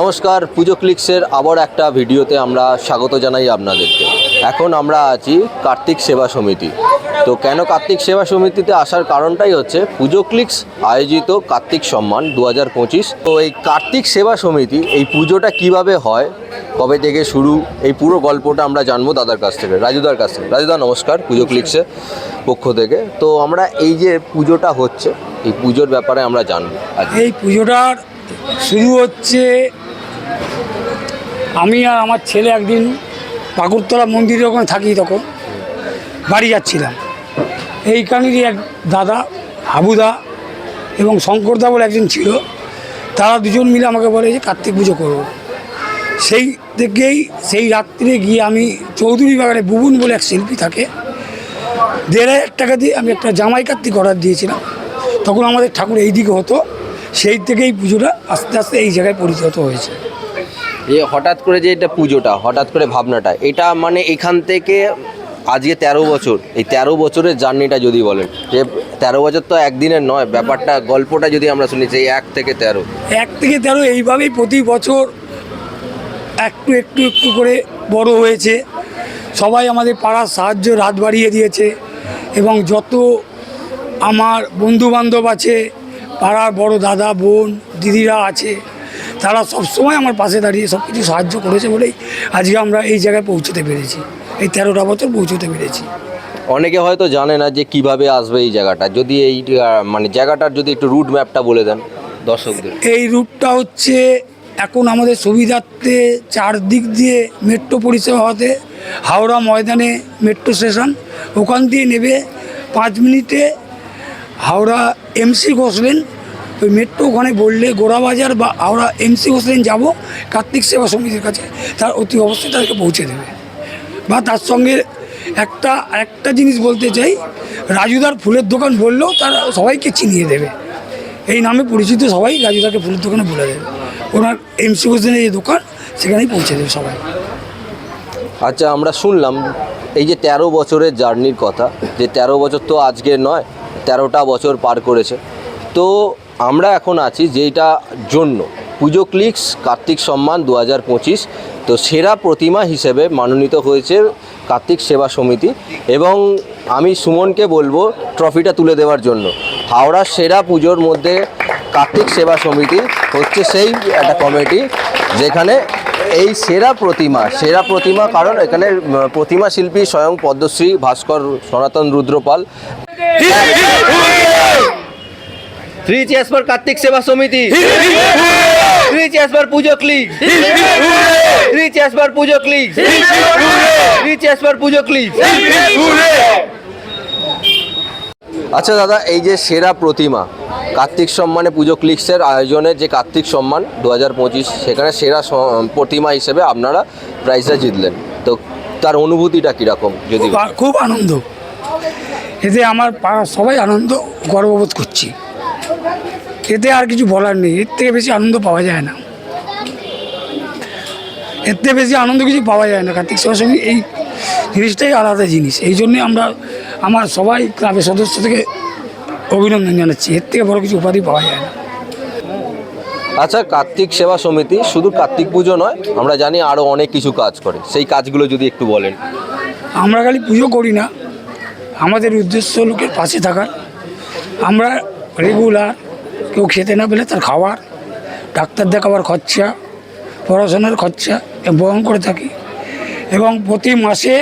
নমস্কার, পুজো ক্লিক্সের আবার একটা ভিডিওতে আমরা স্বাগত জানাই আপনাদেরকে। এখন আমরা আছি কার্তিক সেবা সমিতি। তো কেন কার্তিক সেবা সমিতিতে আসার কারণটাই হচ্ছে পুজো ক্লিক্স আয়োজিত কার্তিক সম্মান দু হাজার পঁচিশ। তো এই কার্তিক সেবা সমিতি এই পুজোটা কীভাবে হয়, কবে থেকে শুরু, এই পুরো গল্পটা আমরা জানব দাদার কাছ থেকে, রাজুদার কাছ থেকে। রাজুদা, নমস্কার পুজো ক্লিক্সের পক্ষ থেকে। তো আমরা এই যে পুজোটা হচ্ছে, এই পুজোর ব্যাপারে আমরা জানব। এই পুজোটার শুরু হচ্ছে আমি আর আমার ছেলে একদিন পাকুরতলা মন্দিরের ওখানে থাকি তখন। বাড়ি যাচ্ছিলাম। এইখানেরই এক দাদা, হাবুদা এবং শঙ্করদা বলে একজন ছিল, তারা দুজন মিলে আমাকে বলে যে কার্তিক পুজো করব সেই থেকেই, সেই রাত্রে গিয়ে আমি চৌধুরী বাগানে বুবুন বলে এক শিল্পী থাকে, দেড় হাজার টাকা দিয়ে আমি একটা জামাই কার্তিক অর্ডার দিয়েছিলাম। তখন আমাদের ঠাকুর এই দিকে হতো। সেই থেকেই পুজোটা আস্তে আস্তে এই জায়গায় পরিণত হয়েছে। যে হঠাৎ করে যে এটা পুজোটা হঠাৎ করে ভাবনাটা এটা মানে এখান থেকে আজকে তেরো বছর এই তেরো বছরের জার্নিটা যদি বলেন যে তেরো বছর তো একদিনের নয় ব্যাপারটা গল্পটা যদি আমরা শুনি যে এক থেকে তেরো। এক থেকে তেরো এইভাবেই প্রতি বছর একটু একটু একটু করে বড় হয়েছে। সবাই আমাদের পাড়ার সাহায্য রাত বাড়িয়ে দিয়েছে এবং যত আমার বন্ধু বান্ধব আছে পাড়ার বড় দাদা বোন দিদিরা আছে তারা সবসময় আমার পাশে দাঁড়িয়ে সব কিছু সাহায্য করেছে বলেই আজকে আমরা এই জায়গায় পৌঁছতে পেরেছি। এই তেরোটা বছর পৌঁছতে পেরেছি। অনেকে হয়তো জানে না যে কীভাবে আসবে এই জায়গাটা। যদি এই মানে জায়গাটার যদি একটু রুট ম্যাপটা বলে দেন দর্শকদের। এই রুটটা হচ্ছে এখন আমাদের সুবিধার্থে চারদিক দিয়ে মেট্রো পরিষেবা হতে হাওড়া ময়দানে মেট্রো স্টেশন ওখান দিয়ে নেবে পাঁচ মিনিটে হাওড়া এমসি ঘোষলেন। ওই মেট্রো ওখানে বললে গোড়াবাজার বা হাওড়া এমসি ঘোষলেন যাব, কার্তিক সেবা সমিতির কাছে। তার অতি অবশ্যই তাদেরকে পৌঁছে দেবে। বা তার সঙ্গে একটা একটা জিনিস বলতে চাই, রাজুদার ফুলের দোকান বললেও তারা সবাইকে চিনিয়ে দেবে। এই নামে পরিচিত সবাই রাজুদাকে ফুলের দোকানে বলে দেবে। ওনার এমসি হোসেনের যে দোকান, সেখানেই পৌঁছে দেবে সবাই। আচ্ছা আমরা শুনলাম, এই যে তেরো বছরের জার্নির কথা, যে তেরো বছর তো আজকের নয় তেরোটা বছর পার করেছে। তো আমরা এখন আছি যেটা জন্য। পুজো ক্লিক্স, কার্তিক সম্মান দু হাজার পঁচিশ, তো সেরা প্রতিমা হিসেবে মনোনীত হয়েছে কার্তিক সেবা সমিতি এবং আমি সুমনকে বলব ট্রফিটা তুলে দেওয়ার জন্য। হাওড়ার সেরা পুজোর মধ্যে কার্তিক সেবা সমিতি হচ্ছে সেই একটা কমিটি যেখানে এই সেরা প্রতিমা সেরা প্রতিমা কারণ এখানে প্রতিমা শিল্পী স্বয়ং Padmashri Bhaskar Sanatan Rudrapal. Three chairs for Kartik সেবা সমিতি। থ্রি চেয়ার্স পুজো ক্লিক থ্রি চেয়ার্স পুজো ক্লিক থ্রি পুজো ক্লিক আচ্ছা দাদা এই যে সেরা প্রতিমা কার্তিক সম্মানে পুজো ক্লিক্সের আয়োজনে যে কার্তিক সম্মান দু হাজার পঁচিশ সেখানে সেরা প্রতিমা হিসেবে আপনারা প্রাইজটা জিতলেন। তো তার অনুভূতিটা কীরকম যদি খুব আনন্দ। এতে আমার পাড়ার সবাই আনন্দ গর্ববোধ করছি। এতে আর কিছু বলার নেই এর থেকে বেশি আনন্দ পাওয়া যায় না। এর থেকে বেশি আনন্দ কিছু পাওয়া যায় না। কার্তিক সেবার সঙ্গে এই জিনিসটাই আলাদা জিনিস। এই জন্যে আমরা আমার সবাই ক্লাবের সদস্য থেকে অভিনন্দন জানাচ্ছি। এর থেকে বড় কিছু উপাধি পাওয়া যায় না। আচ্ছা কার্তিক সেবা সমিতি শুধু কার্তিক পুজো নয় আমরা জানি আরও অনেক কিছু কাজ করে। সেই কাজগুলো যদি একটু বলেন। আমরা খালি পুজো করি না। আমাদের উদ্দেশ্য লোকের পাশে থাকার। আমরা রেগুলার কেউ খেতে না পেলে তার খাওয়ার ডাক্তার দেখাবার খরচা পড়াশোনার খরচা বহন করে থাকি। এবং প্রতি মাসে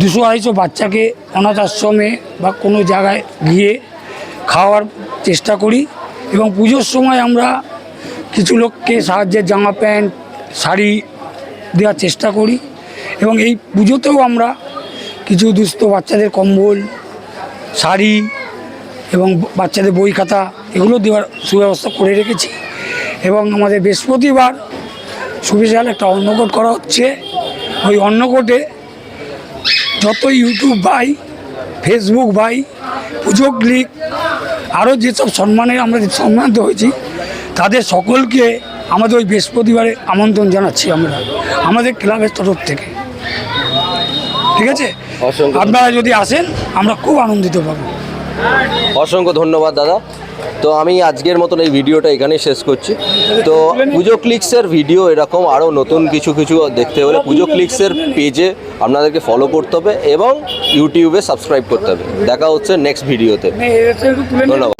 দুশো আড়াইশো বাচ্চাকে অনাথ আশ্রমে বা কোনো জায়গায় গিয়ে খাওয়ার চেষ্টা করি এবং পুজোর সময় আমরা কিছু লোককে সাহায্যের জামা প্যান্ট, শাড়ি দেওয়ার চেষ্টা করি এবং এই পুজোতেও আমরা কিছু দুস্থ বাচ্চাদের কম্বল, শাড়ি এবং বাচ্চাদের বই খাতা এগুলো দেওয়ার সুব্যবস্থা করে রেখেছি এবং আমাদের বৃহস্পতিবার সুবিশাল একটা অন্নকোট করা হচ্ছে। ওই অন্নকোটে যত ইউটিউব ভাই ফেসবুক ভাই পুজো ক্লিক আরও যেসব সম্মানে আমরা সম্মানিত হয়েছি তাদের সকলকে আমাদের ওই বৃহস্পতিবারে আমন্ত্রণ জানাচ্ছি আমরা আমাদের ক্লাবের তরফ থেকে। ঠিক আছে? আপনারা যদি আসেন আমরা খুব আনন্দিত পাবো। অসংখ্য ধন্যবাদ, দাদা। তো আমি আজকের মতন এই ভিডিওটা এখানেই শেষ করছি। তো পুজো ক্লিক্সের ভিডিও এরকম আরও নতুন কিছু কিছু দেখতে হলে পুজো ক্লিক্সের পেজে আপনাদেরকে ফলো করতে হবে এবং ইউটিউবে সাবস্ক্রাইব করতে হবে। দেখা হচ্ছে নেক্সট ভিডিওতে। ধন্যবাদ।